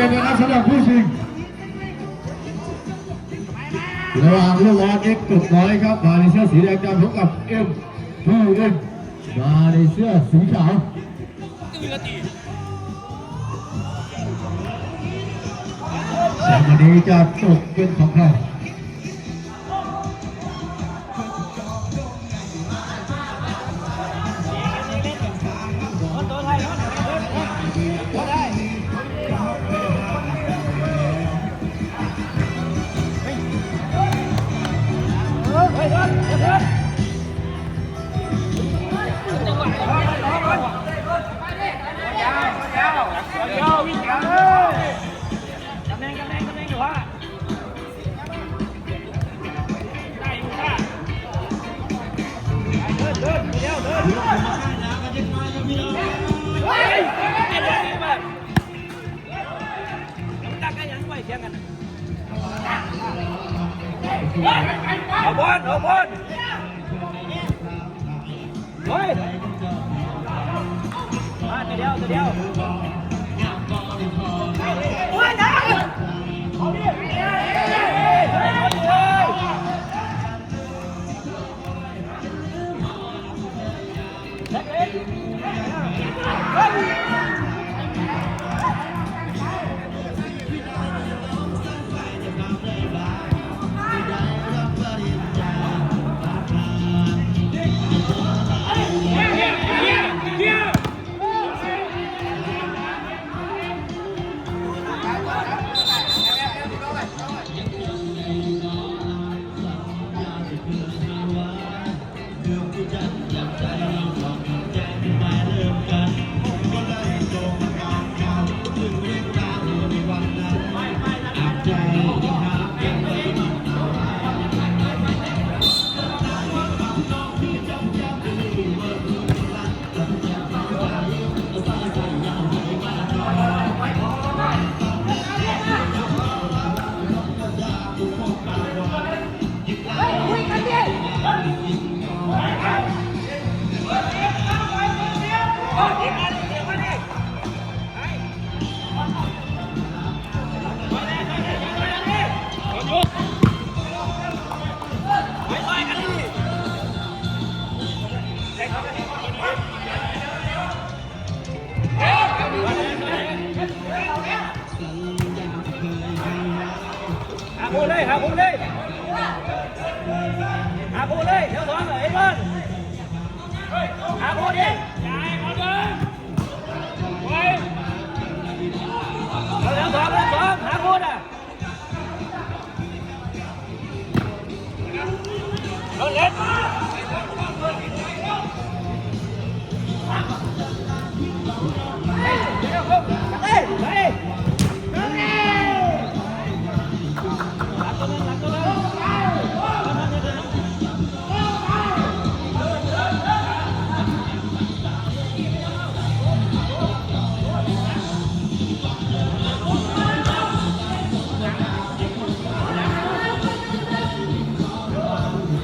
ขอสังเกนะครับสำหรับผู้ชิงระหว่างลูกบอลเอ็กซ์กบน้อยครับมาในเสื้อสีแดงจะพบกับเอ็มผู้เอ็นมาในเสื้อสีขาวแชมป์วันนี้จะตกเป็นของใคร เอาบอลเอาบอลเฮ้ยมาตัวเดียวตัวเดียว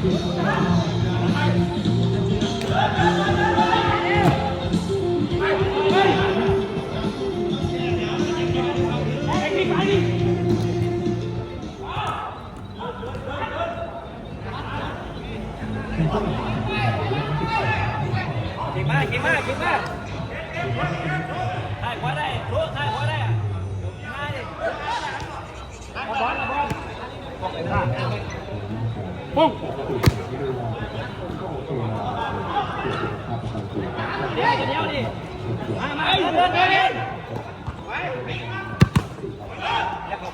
เ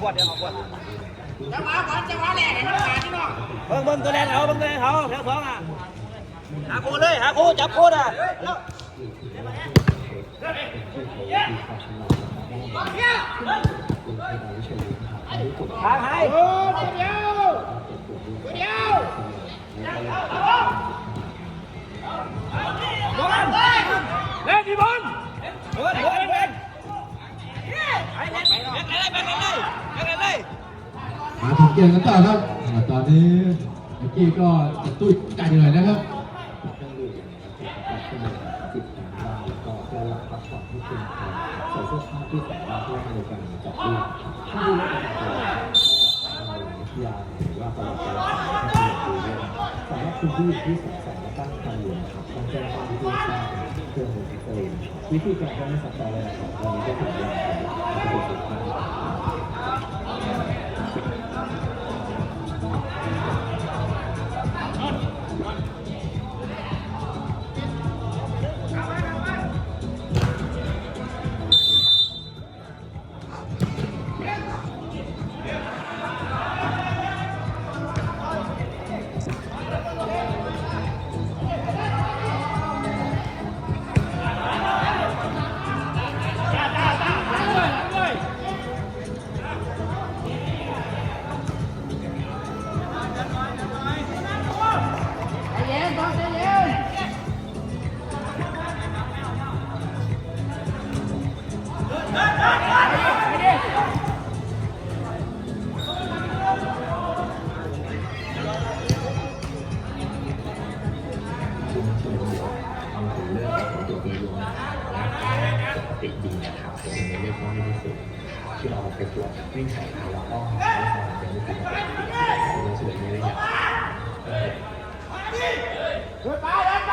ขวดเดี๋ยวขอขวดจังหวะก่อนจังหวะแรกให้มันขาดพี่น้องเบิ่งเบิ่งตัวแรกเอาเบิ่งตัวแรกเอาแถวสองอะหาคู่เลยหาคู่จับคู่อะทางให้โอ้ตัวเดียวเดียวบอลเล่นที่บอลบอลบอลบอลไปเล่นไปเล่นไปเล่นไปเล่นเลยไปเล่นเลย มาถึงเกมกันต่อครับอ่าตอนนี้เมื่อกี้ก็ตุ้ยไก่หน่อยนะครับชั่วโมงจิบน้ำบ้างแล้วก็เพื่อหลับพักผ่อนให้เพียงพอใส่เสื้อผ้าที่ใส่ได้เพื่อในการจับลูกถ้าดูแลประจำตัวเรายาหรือว่าตลอดการรักษาให้เป็นดูด้วยสำหรับคุณผู้หญิงที่สงสัยและตั้งครรภ์อยู่นะครับต้องแจ้งทางที่ทราบเครื่องมือเอ็กซเรย์วิธีการก็ไม่ซับซ้อนเลยนะครับวันนี้ก็ถึงเวลาของการตรวจสุขภา Thank you. ปกติดีนะครับแต่ในเรื่องว่าไม่ได้สุดที่เราไปตรวจวิ่งสายตาแล้วก็หาว่าเป็นไม่เป็นปกติเราเฉลยไม่ได้อย่างเดินไปเดินไป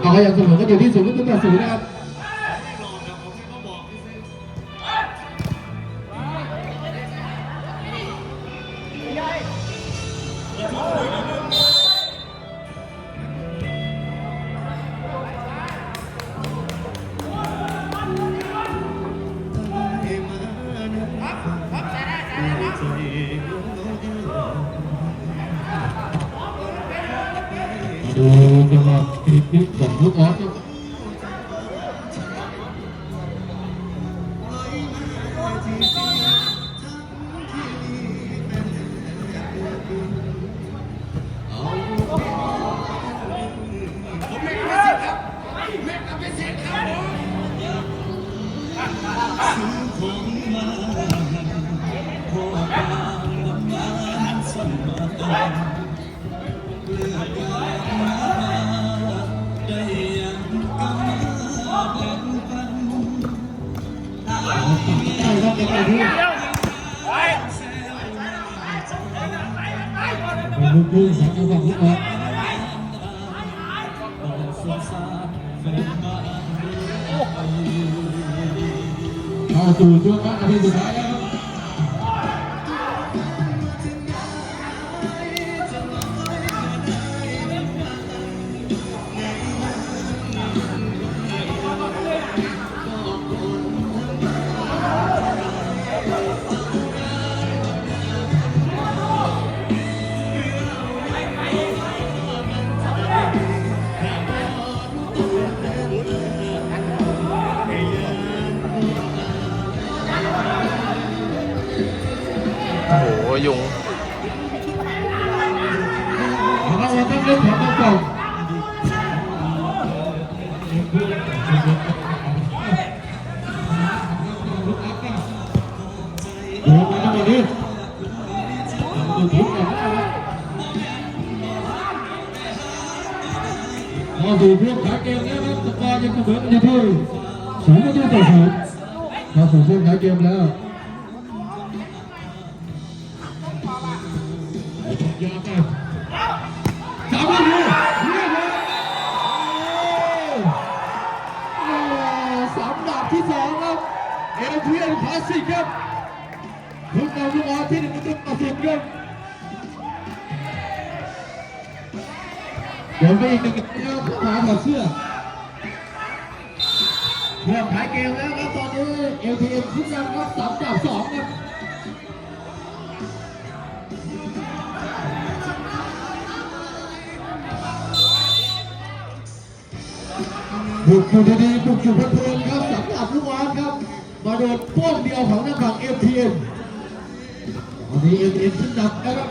เอาก็ยังสมอกันอยู่ที่ศูนย์ประตูต่อศูนย์นะครับ ดูจังหวะพลิกของลูกออส เป็นลูกคู่ของจังหวะลูกออสเข้าสู่ช่วงนาทีสุดท้าย เพียนคลาสสิกครับทุกนำลูกออที่หนึ่งประตูต่อศูนย์ครับเดี๋ยวไปอีกหนึ่งนะครับหาถอดเสื้อเพื่อขายเกมแล้วครับตอนนี้เอลทีเอ็มขึ้นนำครับสามดาบสองครับบุกอยู่ดีๆบุกอยู่เพลินๆครับ มาโดนป้นเดียวของนักฝั่งเอฟทีเอ็มตอนนี้เอฟทีเอ็มขึ้นนำนะครับ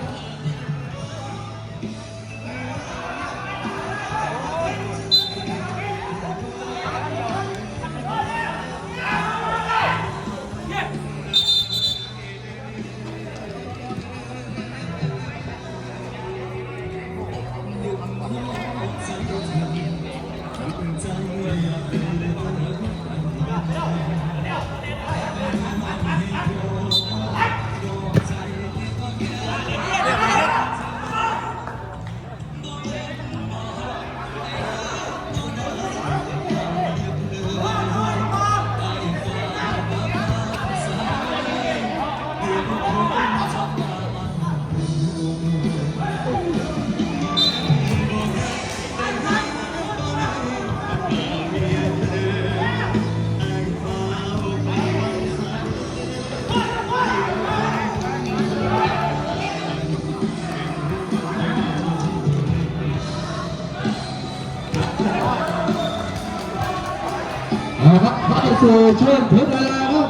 เวลาครับ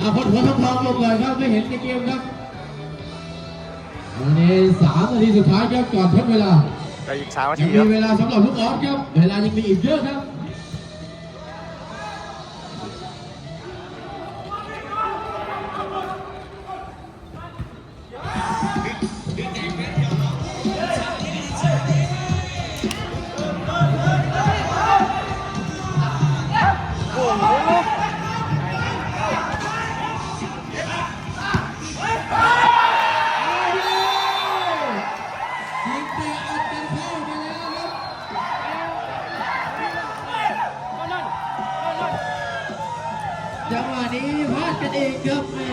อาพอหัวทองทองลงเลยครับไม่เห็นในเกมครับวันนี้สามนาทีสุดท้ายครับก่อนทดเวลาไปอีกสามนายัทีงคมีรับเวลาสำหรับลูกออสครับ เวลายังมีอีกเยอะครับ นี้พลาดกันเองครับแม่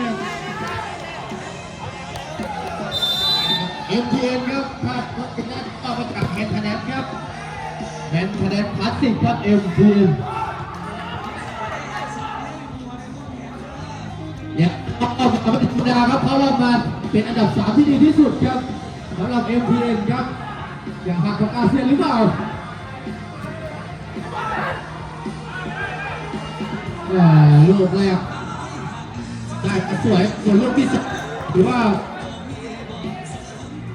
เอ็มทีเอ็นครับพลาดพราะฉะนั้นต่อมาจากแมนทนแนนครับแมนทนแนนพลาสติกครับเอ็มทีเอ็นเนี่ยเอาเอาเอาเป็นธรรมดาครับเขารอบมาเป็นอันดับสามที่ดีที่สุดครับสำหรับ MTN ครับอย่ากหักของอาเซียนหรือเปล่าลูกแรก สวยส่วนลูกที่สองหรือว่า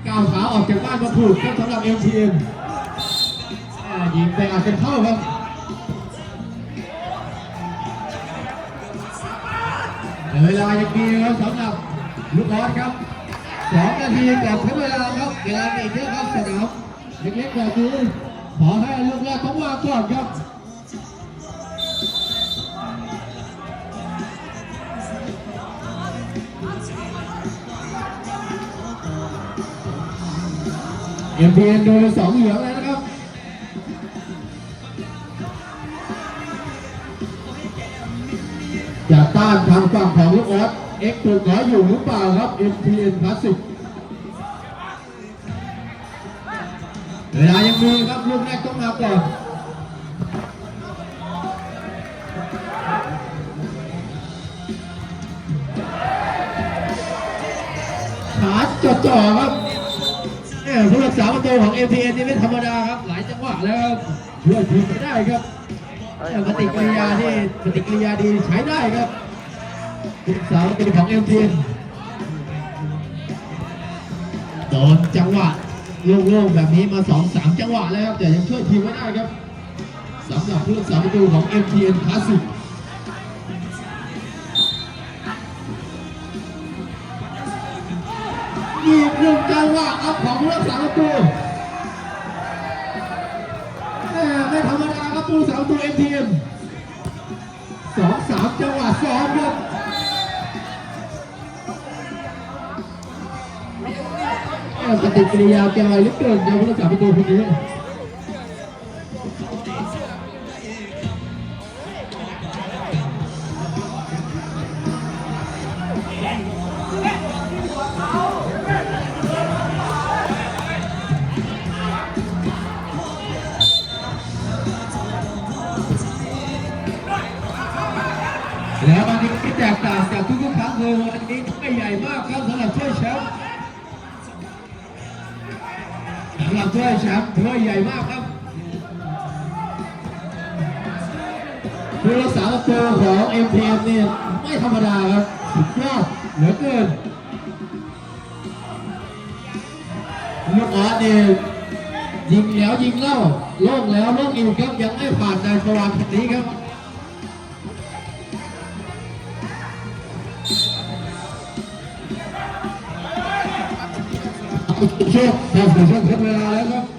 ก้าวขาออกจากบ้านมาถูกครับสำหรับ MTN อ่ายิงไปอาจจะเข้าครับเวลายังมีครับสำหรับลูกออสครับสองนาทีก่อนถึงเวลาครับเวลาอีกเยอะครับสนามเล็กๆแบบนี้ขอให้ลูกแรกต้องวางก่อนครับ เอ็มพีเอ็นโดนสองเหลืองแล้วนะครับจะต้านทางฝั่งของลูกออสเอ็กซ์ตัวน้อยอยู่หรือเปล่าครับ MPN คลาสสิกเวลายังมีครับลูกแรกต้องมาก่อนขาจ่อๆครับ ษาประตูของ MPN นี่ไม่ธรรมดาครับ หลายจังหวะแล้วครับช่วยทีมไม่ได้ครับแต่ปฏิกิริยานี่ปฏิกิริยาดีใช้ได้ครับผู้รักษาประตูของ MPN โดนจังหวะโล่งๆแบบนี้มาสองสามจังหวะแล้วครับแต่ยังช่วยทีมไม่ได้ครับสำหรับผู้รักษาประตูของ MTN คลาสสิก วะครับของรักษาประตูไม่ธรรมดาครับผู้รักษาประตู MTN สองสามจังหวะสองครับแม่ปฏิกิริยาแกไวเหลือเกินในผู้รักษาประตูคนนี้ ถ้วยแชมป์ถ้วยใหญ่มากครับผู้รักษาประตูของ MPM เนี่ยไม่ธรรมดาครับสุดยอดเหลือเกินลูกออสเนี่ยยิงแล้วยิงเล่าโล่งแล้วโล่งอีกครับยังไม่ผ่านในประวัตินี้ครับ โชคทำถึงช่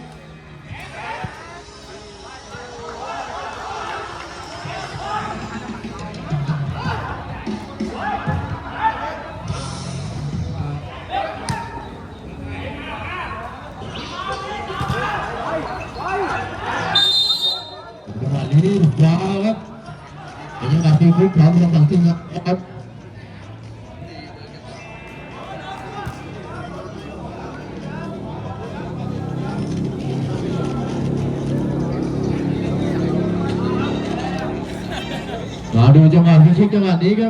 တို့ကြောင့်ကလူစိတ်ကကနေက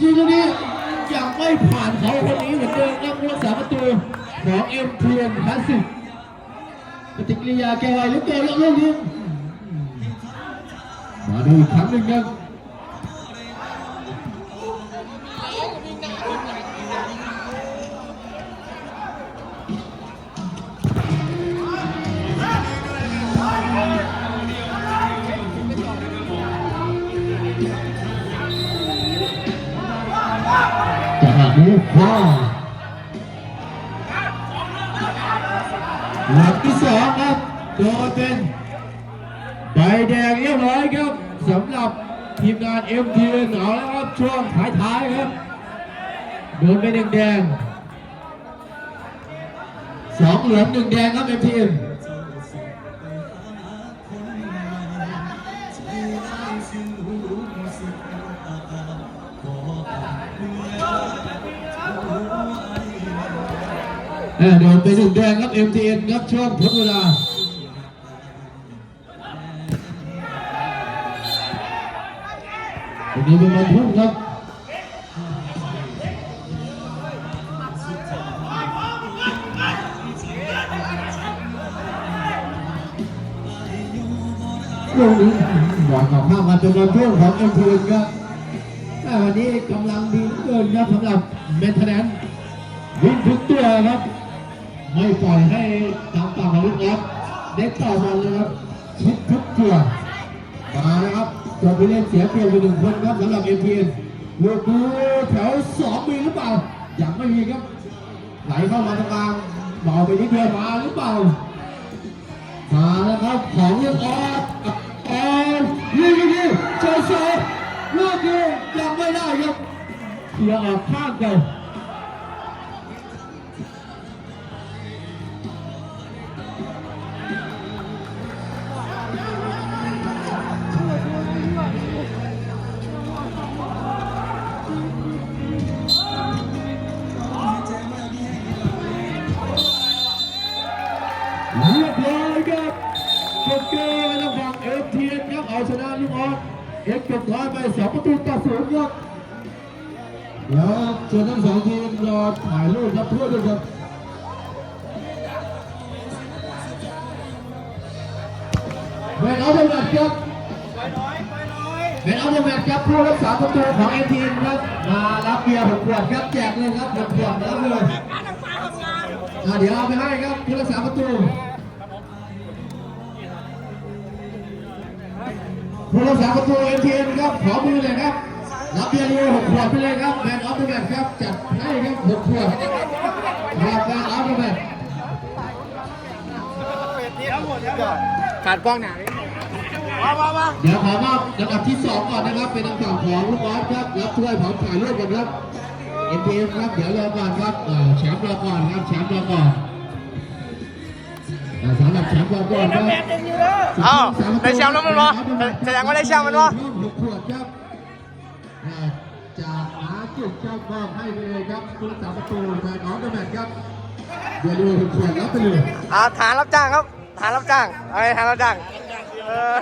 ยิงตรงนี้ยังไม่ผ่านเขาคนนี้เหมือนเดิมครับผู้รักษาประตูของ MTN คลาสสิกปฏิกิริยาแกไวเหลือเกินแล้วลูกนี้มาดูอีกครั้งหนึ่งครับ ห้าหลักที่สองครับโดนเป็นใบแดงเรียบร้อยครับสำหรับทีมงาน m t เอาแล้วครับช่วงท้ายๆครับโดนไปหนึ่งแดงสองเหลืองหนึ่งแดงครับ m t เออ โดนไปหนึ่งแดงครับ MTN ครับช่วงทดเวลาวันนี้เป็นวันพุ่งครับลูกนี้หวานของข้ามาเป็นวันพุ่งของเอ็มพีครับวันนี้กำลังดีเกินครับสำหรับเมนเทนแนนวิ่งทุกตัวครับ ไม่ปล่อยให้ตามต่างของลูกออฟเด็กต่อบอลเลยครับชิดทุกตัวมาแล้วครับตัวผู้เล่นเสียเปรียบไปหนึ่งคนครับสำหรับเอ็มพีลูกดูแถวสองมีหรือเปล่ายังไม่มีครับ ไหลเข้ามาตรงกลางเบาไปนิดเดียวมาหรือเปล่ามาแล้วครับของลูกออสออนยิงยิงยิงเจอเซลูกนี้ยังไม่ได้ครับเคลียออกข้างกันเแมนเอาเดอร์แมตช์ครับแมนเอาเดอร์แมตช์ครับผู้รักษาประตูของเอทีนครับมารับเบียร์หกขวดครับแจกเลยครับหกขวดรับเลยอ่าเดี๋ยวเอาไปให้ครับผู้รักษาประตูผู้รักษาประตูเอ็นทีเอ็นครับขอมือเลยครับรับเบียร์ลีหกขวดไปเลยครับแมนออฟเดอะแมตช์ครับจัดให้ครับหกขวดครับแมนออฟเดอะแมตช์ ขาดกล้องหนาเดี๋ยวขอมอบลำดับที่สองก่อนนะครับ เป็นทางฝั่งของลูกบอสครับรับถ้วยพร้อมถ่ายรูปกันครับเอ็นทีเอ็นครับเดี๋ยวรอก่อนครับเอ่อแชมป์รอก่อนครับแชมป์รอก่อนอ่าสำหรับแชมป์รอก่อนครับอ้าวได้แชมป์แล้วมันวะแสดงว่าได้แชมป์มันวะหกขวดครับอ่าจากอาจุกเจ้ามอบให้ไปเลยครับผู้รักษาประตูแทนน้องกระแมทครับเดี๋ยวดูหกขวดรับไปเลยอ่าฐานรับจ้างครับ ทานรับจ้างอะไรทานรับจ้างเออ